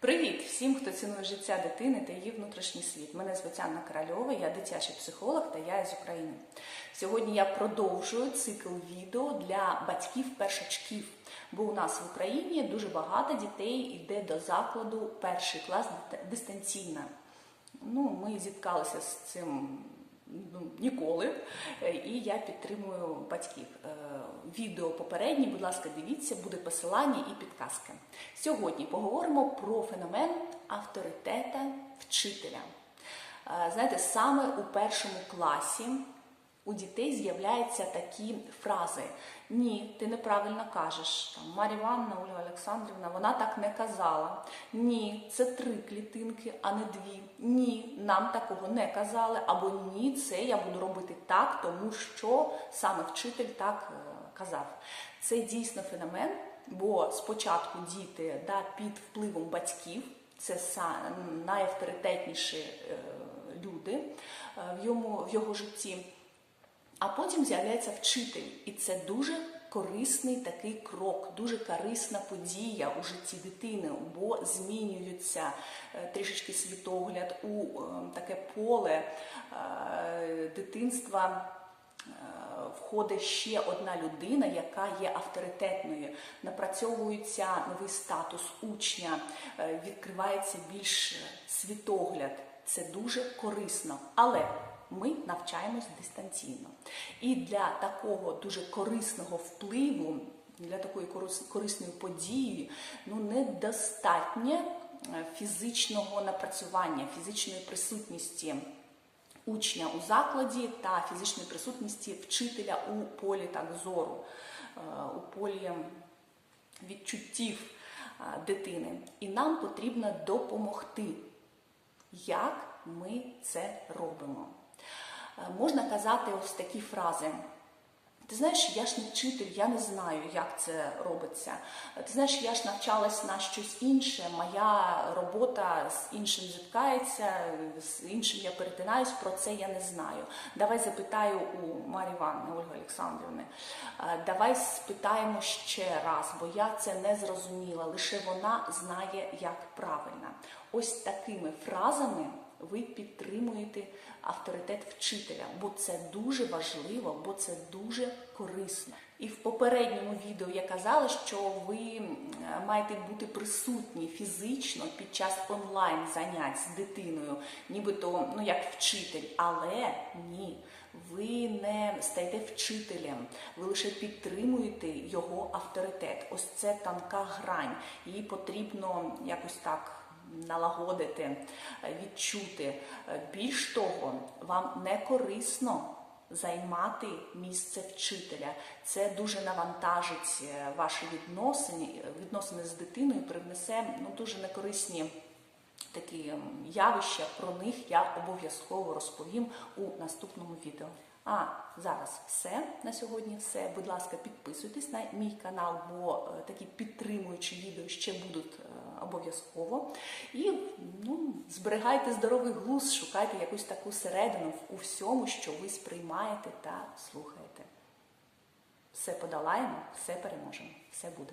Привіт всім, хто цінує життя дитини та її внутрішній світ. Мене звуть Анна Корольова, я дитячий психолог та я із України. Сьогодні я продовжую цикл відео для батьків-першачків, бо у нас в Україні дуже багато дітей йде до закладу перший клас дистанційно. Ну, ми зіткалися з цим ну, ніколи, Е, і я підтримую батьків. Е, Відео попередні, будь ласка, дивіться, буде посилання і підказки. Сьогодні поговоримо про феномен авторитета вчителя. Е, Знаєте, саме у першому класі у дітей з'являються такі фрази: Ні, ти неправильно кажеш. Там Марія Івановна, Ольга Олександрівна, вона так не казала. Ні, це три клітинки, а не дві. Ні, нам такого не казали. Або ні, це я буду робити так, тому що саме вчитель так е, казав. Це дійсно феномен, бо спочатку діти да, під впливом батьків, це найавторитетніші е, люди е, в його житті. А потім з'являється вчитель, і це дуже корисний такий крок, дуже корисна подія у житті дитини, бо змінюється е, трішечки світогляд у е, таке поле е, дитинства. Входить ще одна людина, яка є авторитетною, напрацьовується новий статус учня, відкривається більш світогляд. Це дуже корисно, але ми навчаємось дистанційно. І для такого дуже корисного впливу, для такої корисної події, ну недостатньо е, фізичного напрацювання, фізичної присутності учня у закладі та фізичної присутності вчителя у полі так зору, е, у полі відчуттів е, дитини. І нам потрібно допомогти, як ми це робимо. Е, Можна казати ось такі фрази. Ти знаєш, я ж не вчитель, я не знаю, як це робиться. Ти знаєш, я ж навчалась на щось інше, моя робота з іншим зіткається, з іншим я перетинаюсь, про це я не знаю. Давай запитаю у Марі Івановни, Ольги Олександрівни. Е, Давай спитаємо ще раз, бо я це не зрозуміла. Лише вона знає, як правильно. Ось такими фразами ви підтримуєте авторитет вчителя, бо це дуже важливо, бо це дуже корисно. І в попередньому відео я казала, що ви маєте бути присутні фізично під час онлайн занять з дитиною, нібито ну як вчитель, але ні. Ви не стаєте вчителем, ви лише підтримуєте його авторитет. Ось це тонка грань. Її потрібно якось так налагодити, відчути. Більш того, вам не корисно займати місце вчителя. Це дуже навантажить е, ваші відносини, відносини з дитиною, привнесе ну, дуже некорисні. Такі явища про них я обов'язково розповім у наступному відео. А зараз все на сьогодні. Все. Будь ласка, підписуйтесь на мій канал, бо е, такі підтримуючі відео ще будуть е, обов'язково. І ну, зберігайте здоровий глузд, шукайте якусь таку середину у всьому, що ви сприймаєте та слухаєте. Все подолаємо, все переможемо, все буде.